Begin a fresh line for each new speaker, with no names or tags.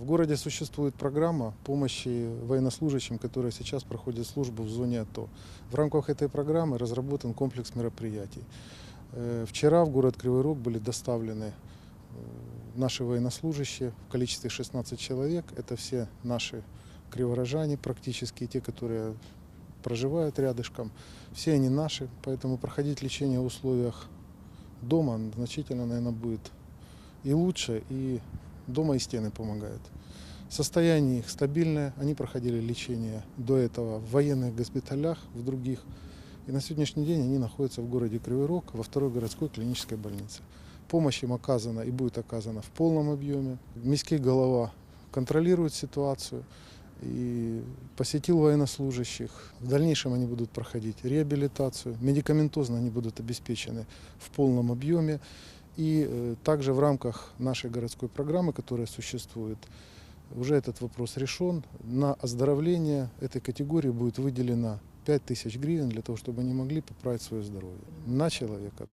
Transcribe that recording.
В городе существует программа помощи военнослужащим, которые сейчас проходят службу в зоне АТО. В рамках этой программы разработан комплекс мероприятий. Э, Вчера в город Кривой Рог были доставлены э, наши военнослужащие в количестве 16 человек. Это все наши криворожане, практически те, которые проживают рядышком. Все они наши, поэтому проходить лечение в условиях дома значительно, наверное, будет и лучше, и дома и стены помогают. Состояние их стабильное, они проходили лечение до этого в военных госпиталях, в других. И на сегодняшний день они находятся в городе Кривой Рог, во второй городской клинической больнице. Помощь им оказана и будет оказана в полном объеме. Міський голова контролирует ситуацию и посетил военнослужащих. В дальнейшем они будут проходить реабилитацию. Медикаментозно они будут обеспечены в полном объеме. И э, также в рамках нашей городской программы, которая существует, уже этот вопрос решен. На оздоровление этой категории будет выделено 5000 гривен для того, чтобы они могли поправить свое здоровье. На человека.